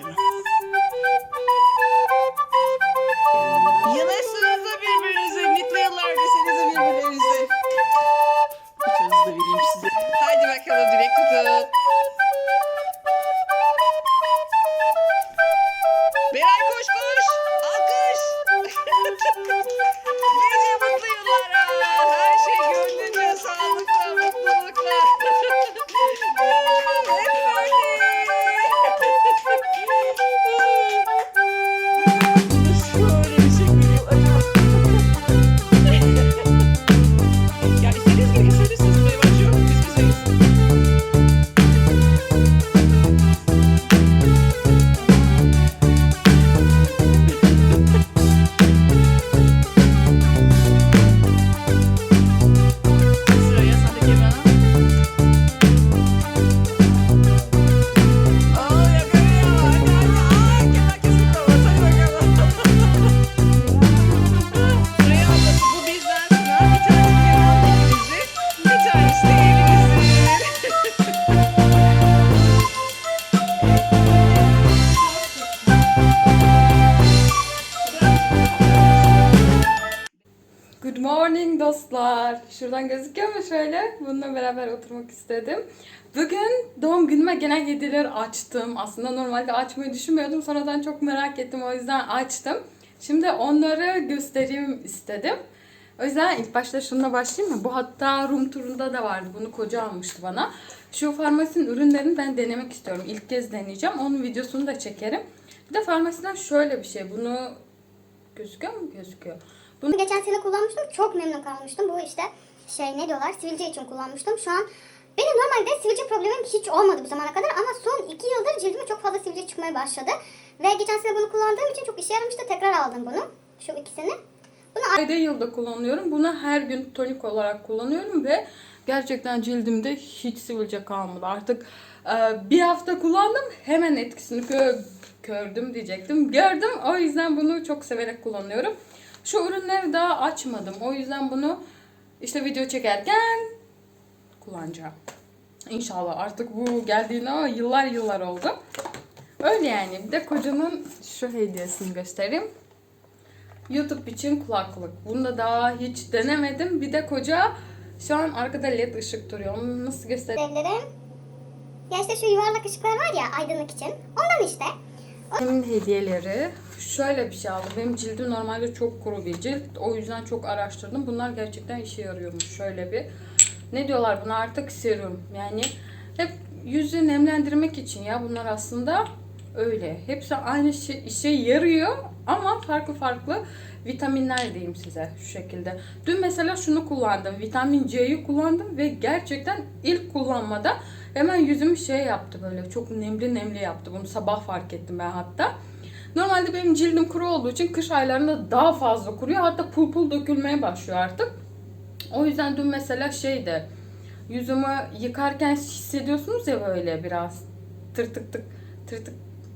Thank you. Şuradan gözüküyor mu şöyle? Bununla beraber oturmak istedim. Bugün doğum günüme genel hediyeler açtım. Aslında normalde açmayı düşünmüyordum. Sonradan çok merak ettim. O yüzden açtım. Şimdi onları göstereyim istedim. O yüzden ilk başta şununla başlayayım mı? Bu hatta Rum turunda da vardı. Bunu koca almıştı bana. Şu farmasinin ürünlerini ben denemek istiyorum. İlk kez deneyeceğim. Onun videosunu da çekerim. Bir de farmasiden şöyle bir şey. Bunu gözüküyor mu? Gözüküyor. Bunu Geçen sene kullanmıştım. Çok memnun kalmıştım. Bu işte şey ne diyorlar? Sivilce için kullanmıştım. Şu an benim normalde sivilce problemim hiç olmadı bu zamana kadar ama son iki yıldır cildime çok fazla sivilce çıkmaya başladı. Ve geçen sene bunu kullandığım için çok işe yaramıştı. Tekrar aldım bunu. Şu ikisini. Bunu Ayda yılda kullanıyorum. Bunu her gün tonik olarak kullanıyorum ve gerçekten cildimde hiç sivilce kalmadı. Artık e, bir hafta kullandım hemen etkisini gö- gördüm diyecektim. Gördüm o yüzden bunu çok severek kullanıyorum. Şu ürünleri daha açmadım. O yüzden bunu işte video çekerken kullanacağım. İnşallah artık bu geldiğine yıllar yıllar oldu. Öyle yani. Bir de kocanın şu hediyesini göstereyim. YouTube için kulaklık. Bunu da daha hiç denemedim. Bir de koca şu an arkada led ışık duruyor. Onu nasıl göstereyim? Ya işte şu yuvarlak ışıklar var ya aydınlık için. Ondan işte. Annemin hediyeleri. Şöyle bir şey aldım. Benim cildim normalde çok kuru bir cilt. O yüzden çok araştırdım. Bunlar gerçekten işe yarıyormuş. Şöyle bir ne diyorlar buna artık serum. Yani hep yüzü nemlendirmek için ya bunlar aslında öyle. Hepsi aynı şey, işe yarıyor ama farklı farklı vitaminler diyeyim size şu şekilde. Dün mesela şunu kullandım. Vitamin C'yi kullandım ve gerçekten ilk kullanmada hemen yüzümü şey yaptı böyle çok nemli nemli yaptı. Bunu sabah fark ettim ben hatta. Normalde benim cildim kuru olduğu için kış aylarında daha fazla kuruyor. Hatta pul pul dökülmeye başlıyor artık. O yüzden dün mesela şeydi yüzümü yıkarken hissediyorsunuz ya böyle biraz tır tık tık tır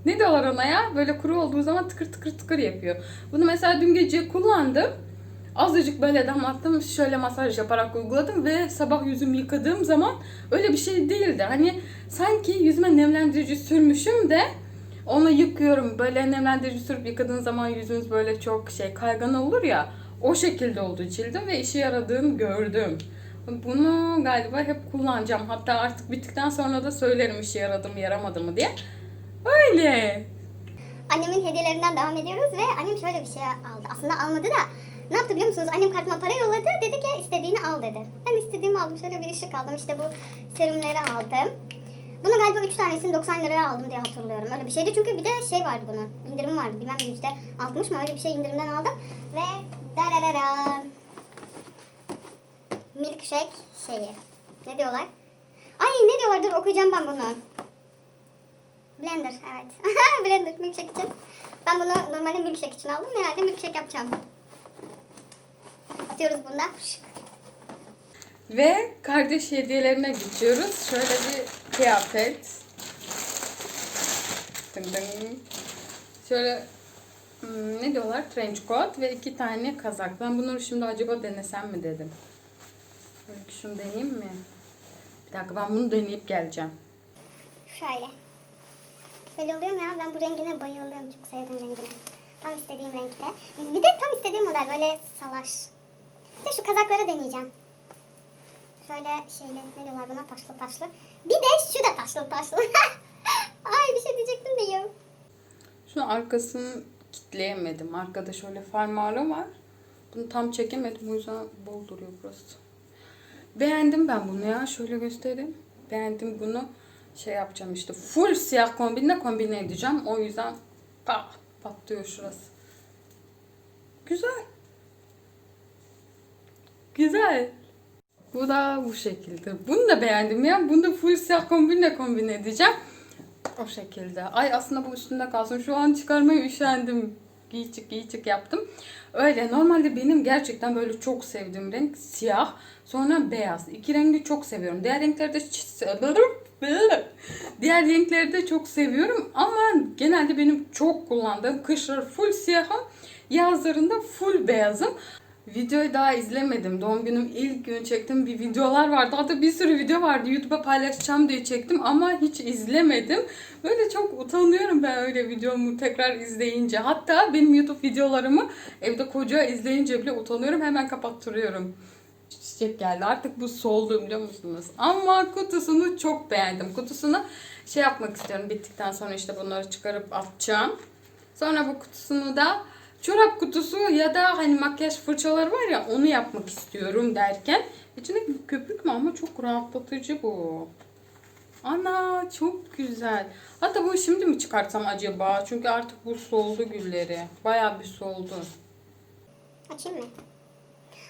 ne diyorlar ona ya? Böyle kuru olduğu zaman tıkır tıkır tıkır yapıyor. Bunu mesela dün gece kullandım. Azıcık böyle damlattım. Şöyle masaj yaparak uyguladım ve sabah yüzümü yıkadığım zaman öyle bir şey değildi. Hani sanki yüzüme nemlendirici sürmüşüm de onu yıkıyorum. Böyle nemlendirici sürüp yıkadığın zaman yüzünüz böyle çok şey kaygan olur ya. O şekilde oldu cildim ve işe yaradığını gördüm. Bunu galiba hep kullanacağım. Hatta artık bittikten sonra da söylerim işe yaradı mı yaramadı mı diye. Öyle. Annemin hediyelerinden devam ediyoruz ve annem şöyle bir şey aldı. Aslında almadı da ne yaptı biliyor musunuz? Annem kartıma para yolladı. Dedi ki istediğini al dedi. Ben istediğimi aldım. Şöyle bir ışık aldım. İşte bu serumları aldım. Bunu galiba 3 tanesini 90 liraya aldım diye hatırlıyorum. Öyle bir şeydi. Çünkü bir de şey vardı bunun. İndirim vardı. Bilmem yüzde 60 mı öyle bir şey indirimden aldım. Ve dararara. Milkshake şeyi. Ne diyorlar? Ay ne diyorlar? Dur okuyacağım ben bunu. Blender evet. Blender milkshake için. Ben bunu normalde milkshake için aldım. Herhalde milkshake yapacağım. Atıyoruz bundan. Ve kardeş hediyelerine geçiyoruz. Şöyle bir kıyafet. Dın dın. Şöyle hmm, ne diyorlar? Trench coat ve iki tane kazak. Ben bunları şimdi acaba denesem mi dedim. Belki şunu deneyeyim mi? Bir dakika ben bunu deneyip geleceğim. Şöyle. Belli oluyor mu ya? Ben bu rengine bayılıyorum. Çok sevdim rengini. Tam istediğim renkte. Bir de tam istediğim model böyle salaş. Bir de şu kazakları deneyeceğim. Şöyle şeyle ne diyorlar buna taşlı taşlı. Bir de şu da taşlı taşlı. Ay bir şey diyecektim de yok. Şu arkasını kitleyemedim. Arkada şöyle fermuarı var. Bunu tam çekemedim. O yüzden bol duruyor burası. Beğendim ben bunu ya. Şöyle göstereyim. Beğendim bunu. Şey yapacağım işte. Full siyah kombinle kombine edeceğim. O yüzden pat, patlıyor şurası. Güzel. Güzel. Bu da bu şekilde. Bunu da beğendim ya. Bunu da full siyah kombinle kombine edeceğim. O şekilde. Ay aslında bu üstünde kalsın. Şu an çıkarmaya üşendim. Giy çık giy çık yaptım. Öyle. Normalde benim gerçekten böyle çok sevdiğim renk siyah. Sonra beyaz. İki rengi çok seviyorum. Diğer renkleri de Diğer renkleri de çok seviyorum ama genelde benim çok kullandığım kışları full siyahım, yazlarında full beyazım. Videoyu daha izlemedim. Doğum günüm ilk gün çektim bir videolar vardı. Hatta bir sürü video vardı. YouTube'a paylaşacağım diye çektim ama hiç izlemedim. Böyle çok utanıyorum ben öyle videomu tekrar izleyince. Hatta benim YouTube videolarımı evde koca izleyince bile utanıyorum. Hemen kapattırıyorum. Çiçek geldi. Artık bu soldu biliyor musunuz? Ama kutusunu çok beğendim. Kutusunu şey yapmak istiyorum. Bittikten sonra işte bunları çıkarıp atacağım. Sonra bu kutusunu da çorap kutusu ya da hani makyaj fırçaları var ya onu yapmak istiyorum derken içindeki köpük mü ama çok rahatlatıcı bu. Ana çok güzel. Hatta bunu şimdi mi çıkartsam acaba? Çünkü artık bu soldu gülleri. Bayağı bir soldu. Açayım mı?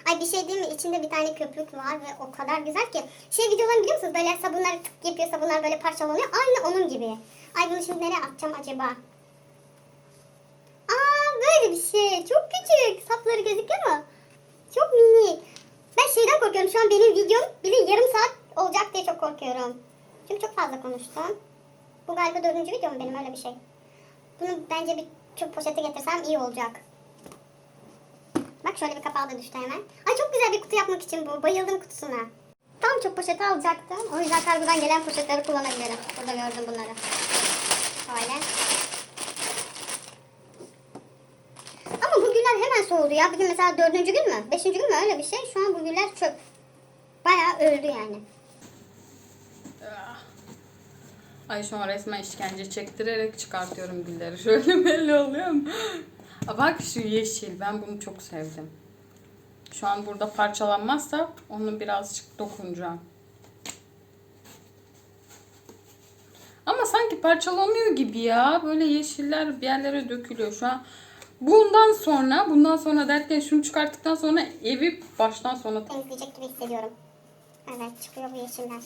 Ay bir şey değil mi? İçinde bir tane köpük var ve o kadar güzel ki. Şey videolarını biliyor musunuz? Böyle sabunlar tık yapıyor, sabunlar böyle parçalanıyor. Aynı onun gibi. Ay bunu şimdi nereye atacağım acaba? Böyle bir şey. Çok küçük. Sapları gözüküyor mu? Çok minik. Ben şeyden korkuyorum. Şu an benim videom bile yarım saat olacak diye çok korkuyorum. Çünkü çok fazla konuştum. Bu galiba dördüncü videom benim öyle bir şey. Bunu bence bir çöp poşete getirsem iyi olacak. Bak şöyle bir kapağı da düştü hemen. Ay çok güzel bir kutu yapmak için bu. Bayıldım kutusuna. Tam çok poşeti alacaktım. O yüzden kargodan gelen poşetleri kullanabilirim. Burada gördüm bunları. Şöyle. Ama bu güller hemen soğudu ya. Bugün mesela dördüncü gün mü? Beşinci gün mü öyle bir şey. Şu an bu güller çöp. Bayağı öldü yani. Ah. Ay şu an resmen işkence çektirerek çıkartıyorum gülleri. Şöyle belli oluyor mu? Bak şu yeşil. Ben bunu çok sevdim. Şu an burada parçalanmazsa onu birazcık dokunacağım. Ama sanki parçalanıyor gibi ya. Böyle yeşiller bir yerlere dökülüyor. Şu an bundan sonra, bundan sonra derken şunu çıkarttıktan sonra evi baştan sona Temizleyecek gibi hissediyorum. Evet çıkıyor bu yeşiller.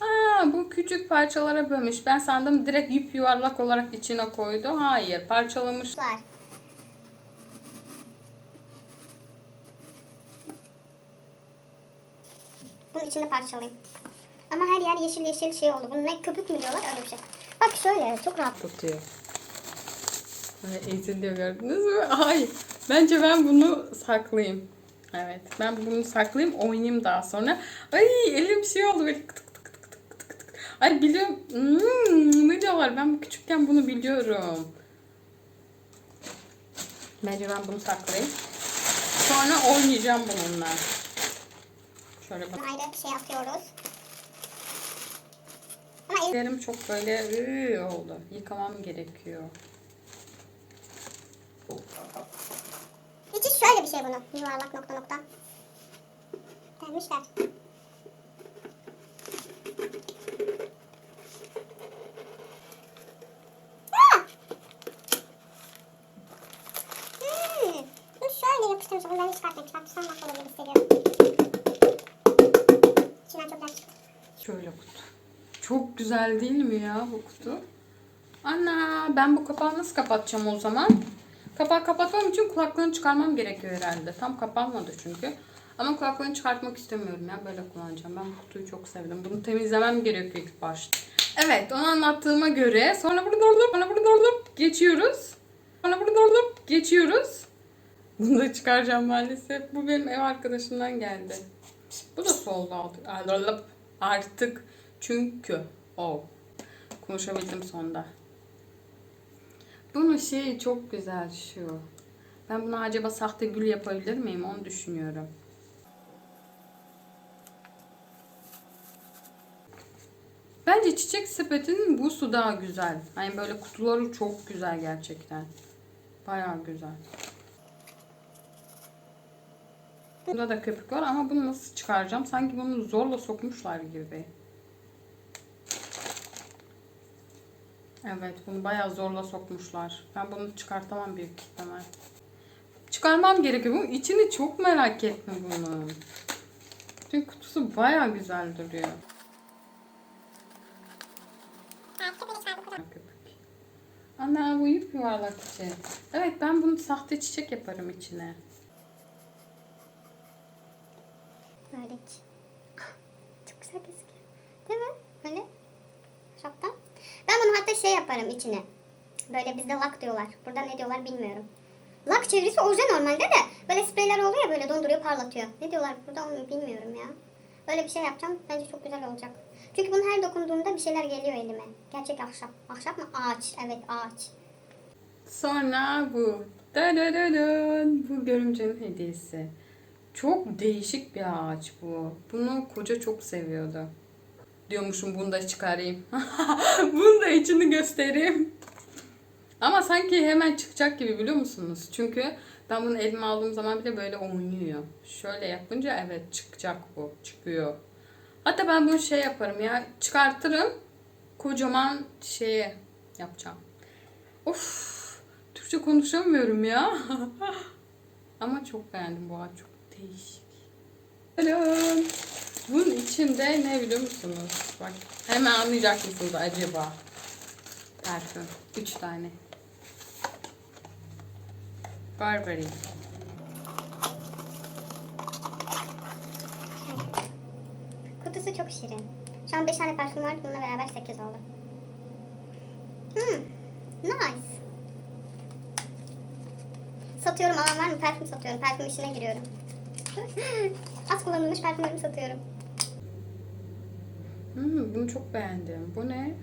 Aa, bu küçük parçalara bölmüş. Ben sandım direkt yüp yuvarlak olarak içine koydu. Hayır, parçalamış. Var. Bunun içini parçalayayım. Ama her yer yeşil yeşil şey oldu. Bunun ne köpük mü diyorlar öyle bir şey. Bak şöyle çok rahat. Tutuyor. Böyle eziliyor gördünüz mü? Ay, bence ben bunu saklayayım. Evet, ben bunu saklayayım, oynayayım daha sonra. Ay, elim şey oldu böyle tık tık tık tık tık tık. Ay biliyorum. Hmm, ne diyorlar? Ben küçükken bunu biliyorum. Bence ben bunu saklayayım. Sonra oynayacağım bununla. Şöyle bak. Ayrı bir şey atıyoruz. Ama Ellerim çok böyle ıı, oldu. Yıkamam gerekiyor. Bunun. Yuvarlak nokta nokta. Vermişler. Aa! Hmm. Yapıştırmış. Bunları çıkartmayayım. Çıkartırsam mahvolur gibi hissediyorum. İçinden çok ders. Şöyle kutu. Çok güzel değil mi ya bu kutu? Ana ben bu kapağı nasıl kapatacağım o zaman? Kapağı kapatmam için kulaklığını çıkarmam gerekiyor herhalde. Tam kapanmadı çünkü. Ama kulaklığını çıkartmak istemiyorum ya. Böyle kullanacağım. Ben kutuyu çok sevdim. Bunu temizlemem gerekiyor ilk başta. Evet onu anlattığıma göre sonra burada olup sonra burada olup geçiyoruz. Sonra burada olup geçiyoruz. Bunu da çıkaracağım maalesef. Bu benim ev arkadaşımdan geldi. Bu da soldu artık. Artık çünkü Oh. Konuşabildim sonunda. Bunun şeyi çok güzel şu. Ben buna acaba sahte gül yapabilir miyim onu düşünüyorum. Bence çiçek sepetinin bu su daha güzel. Hani böyle kutuları çok güzel gerçekten. Bayağı güzel. Bunda da köpük var ama bunu nasıl çıkaracağım? Sanki bunu zorla sokmuşlar gibi. Evet bunu bayağı zorla sokmuşlar. Ben bunu çıkartamam büyük ihtimal. Çıkarmam gerekiyor. Bunun içini çok merak ettim bunun. Çünkü kutusu bayağı güzel duruyor. Ana bu yuvarlak içi. Evet ben bunu sahte çiçek yaparım içine. Böyle hiç. Çok güzel gözüküyor. Değil mi? Böyle. Şaptan. Ben bunu hatta şey yaparım içine. Böyle bizde lak diyorlar. Burada ne diyorlar bilmiyorum. Lak çevresi orijinal normalde de. Böyle spreyler oluyor ya böyle donduruyor parlatıyor. Ne diyorlar burada onu bilmiyorum ya. Böyle bir şey yapacağım. Bence çok güzel olacak. Çünkü bunu her dokunduğumda bir şeyler geliyor elime. Gerçek ahşap. Ahşap mı? Ağaç. Evet ağaç. Sonra bu. Dadadadın. Bu görümcenin hediyesi. Çok değişik bir ağaç bu. Bunu koca çok seviyordu. Diyormuşum bunu da çıkarayım. bunu da içini göstereyim. Ama sanki hemen çıkacak gibi biliyor musunuz? Çünkü ben bunu elime aldığım zaman bile böyle oynuyor. Şöyle yapınca evet çıkacak bu. Çıkıyor. Hatta ben bunu şey yaparım ya. Çıkartırım. Kocaman şeye yapacağım. Of. Türkçe konuşamıyorum ya. Ama çok beğendim bu ağaç. Çok değişik. İçinde ne biliyor musunuz? Bak hemen anlayacak mısınız acaba? Parfüm. Üç tane. Burberry. Kutusu çok şirin. Şu an 5 tane parfüm var. Bununla beraber 8 oldu. Hmm. Nice. Satıyorum alan var mı? Parfüm satıyorum. Parfüm işine giriyorum. Az kullanılmış parfümlerimi satıyorum. Hmm, bunu çok beğendim. Bu ne?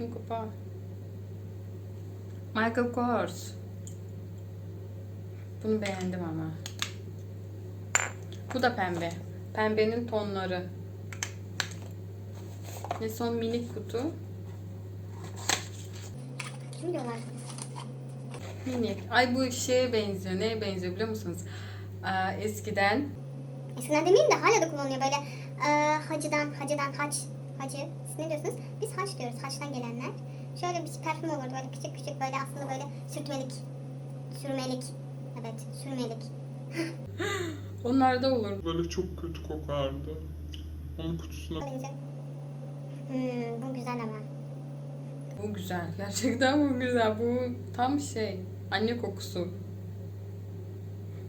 Bu kapağı. Michael Kors. Bunu beğendim ama. Bu da pembe. Pembenin tonları. Ve son minik kutu. Kim diyorlar? Minik. Ay bu şeye benziyor. Neye benziyor biliyor musunuz? Aa, eskiden Eskiden demeyeyim de hala da kullanılıyor böyle e, hacıdan, hacıdan haç, hacı. Siz ne diyorsunuz? Biz haç diyoruz, haçtan gelenler. Şöyle bir parfüm olurdu böyle küçük küçük böyle aslında böyle sürtmelik, sürmelik. Evet, sürmelik. onlar da olur. Böyle çok kötü kokardı. Onun kutusuna. Hmm, bu güzel ama. Bu güzel. Gerçekten bu güzel. Bu tam şey. Anne kokusu.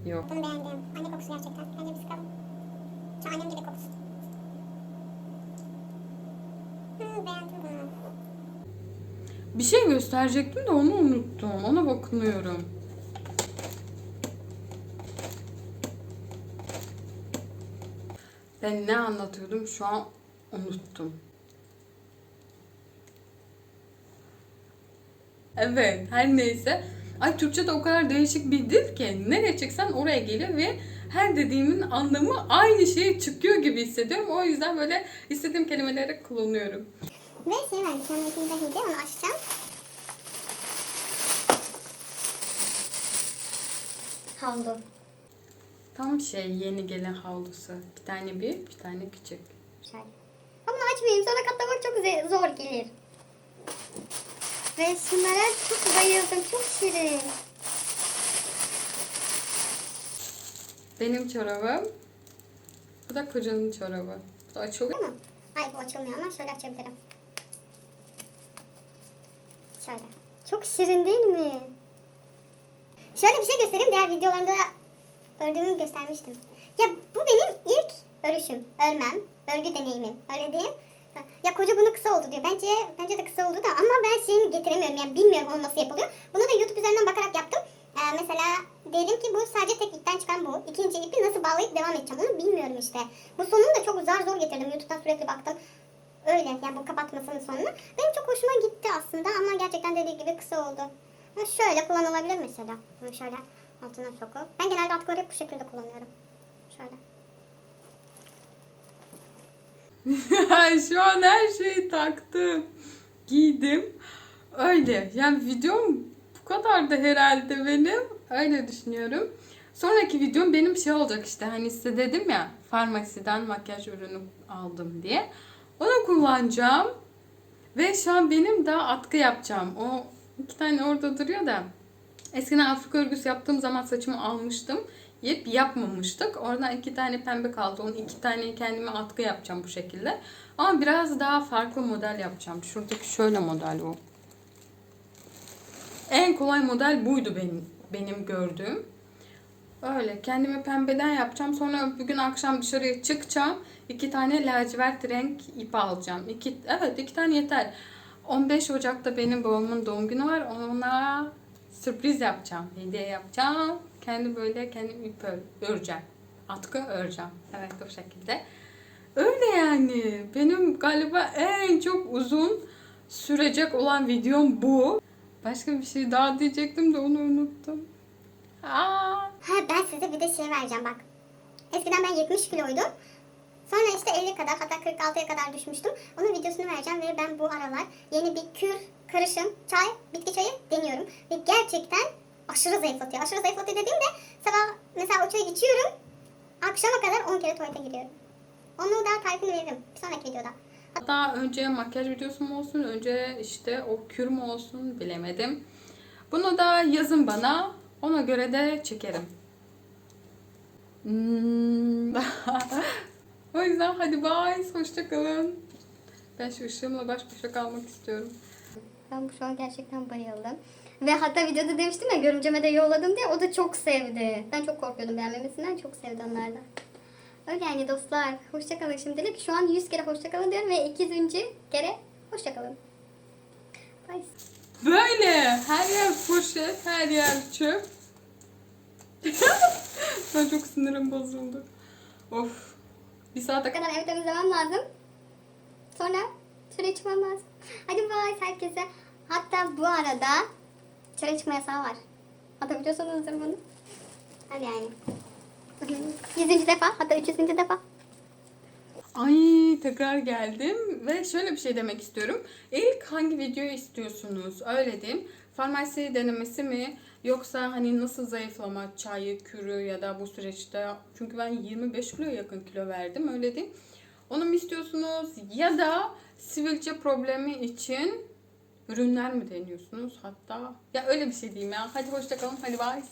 Yok. Bunu beğendim. Anne kokusu gerçekten. Bence bir sıkalım. Şu annem gibi kokusu. Bir şey gösterecektim de onu unuttum. Ona bakınıyorum. Ben ne anlatıyordum şu an unuttum. Evet, her neyse. Ay Türkçe de o kadar değişik bir dil ki nereye çeksen oraya geliyor ve her dediğimin anlamı aynı şey çıkıyor gibi hissediyorum. O yüzden böyle istediğim kelimeleri kullanıyorum. Ve şey var, sonrakinde hediye onu açacağım. Havlu. Tam şey yeni gelen havlusu. Bir tane büyük, bir tane küçük. Şöyle. Ama açmayayım sonra katlamak çok zor gelir. Ve şunlara çok bayıldım. Çok şirin. Benim çorabım. Bu da kocanın çorabı. Bu da açılıyor. Mi? Ay bu açılmıyor ama şöyle açabilirim. Şöyle. Çok şirin değil mi? Şöyle bir şey göstereyim. Diğer videolarımda ördüğümü göstermiştim. Ya bu benim ilk örüşüm. Örmem. Örgü deneyimim. Öyle diyeyim. Ya koca bunu kısa oldu diyor. Bence bence de kısa oldu da ama ben şeyini getiremiyorum. Yani bilmiyorum onu nasıl yapılıyor. Bunu da YouTube üzerinden bakarak yaptım. Ee, mesela diyelim ki bu sadece tek ipten çıkan bu. İkinci ipi nasıl bağlayıp devam edeceğim onu bilmiyorum işte. Bu sonunu da çok zar zor getirdim. YouTube'dan sürekli baktım. Öyle yani bu kapatmasının sonunu. Benim çok hoşuma gitti aslında ama gerçekten dediği gibi kısa oldu. Şöyle kullanılabilir mesela. Şöyle altına sokup. Ben genelde atkıları hep bu şekilde kullanıyorum. Şöyle. Şu an her şeyi taktım. Giydim. Öyle. Yani videom bu kadar da herhalde benim. Öyle düşünüyorum. Sonraki videom benim şey olacak işte. Hani size dedim ya farmasiden makyaj ürünü aldım diye. Onu kullanacağım. Ve şu an benim daha atkı yapacağım. O iki tane orada duruyor da. Eskiden Afrika örgüsü yaptığım zaman saçımı almıştım. Yep yapmamıştık. Oradan iki tane pembe kaldı. Onu iki tane kendime atkı yapacağım bu şekilde. Ama biraz daha farklı model yapacağım. Şuradaki şöyle model bu. En kolay model buydu benim benim gördüğüm. Öyle kendime pembeden yapacağım. Sonra bugün akşam dışarıya çıkacağım. İki tane lacivert renk ip alacağım. İki, evet iki tane yeter. 15 Ocak'ta benim babamın doğum günü var. Ona sürpriz yapacağım. Hediye yapacağım. Kendi böyle kendim ip ör- öreceğim. Atkı öreceğim. Evet o şekilde. Öyle yani. Benim galiba en çok uzun sürecek olan videom bu. Başka bir şey daha diyecektim de onu unuttum. Aa, Ha ben size bir de şey vereceğim bak. Eskiden ben 70 kiloydum. Sonra işte 50 kadar hatta 46'ya kadar düşmüştüm. Onun videosunu vereceğim ve ben bu aralar yeni bir kür, karışım, çay, bitki çayı deniyorum. Ve gerçekten aşırı zayıflatıyor. Aşırı zayıflatıyor dediğimde sabah mesela o çayı içiyorum. Akşama kadar 10 kere tuvalete gidiyorum. Onu daha tarifini veririm bir sonraki videoda. Hatta önce makyaj videosu mu olsun, önce işte o kür mü olsun bilemedim. Bunu da yazın bana. Ona göre de çekerim. Hmm. o yüzden hadi bye. Hoşça kalın. Ben şu ışığımla baş başa kalmak istiyorum. Ben şu an gerçekten bayıldım. Ve hatta videoda demiştim ya görümceme de yolladım diye o da çok sevdi. Ben çok korkuyordum beğenmemesinden çok sevdi onlar da. Öyle yani dostlar. Hoşçakalın şimdilik. Şu an 100 kere hoşçakalın diyorum ve 200. kere hoşçakalın. Bye. Böyle her yer poşet, her yer çöp. ben çok sinirim bozuldu. Of. Bir saate Bu kadar evi temizlemem lazım. Sonra çöre içmem lazım. Hadi bye herkese. Hatta bu arada çöre çıkma yasağı var. Atabiliyorsanız bunu. Hadi yani. Yüzüncü defa hatta 300. defa. Ay tekrar geldim ve şöyle bir şey demek istiyorum. İlk hangi videoyu istiyorsunuz? Öyle diyeyim. Farmasi denemesi mi? Yoksa hani nasıl zayıflama, çayı, kürü ya da bu süreçte çünkü ben 25 kilo yakın kilo verdim öyle diyeyim. Onu mu istiyorsunuz? Ya da sivilce problemi için ürünler mi deniyorsunuz hatta? Ya öyle bir şey diyeyim ya. Hadi hoşça kalın. Hadi bye.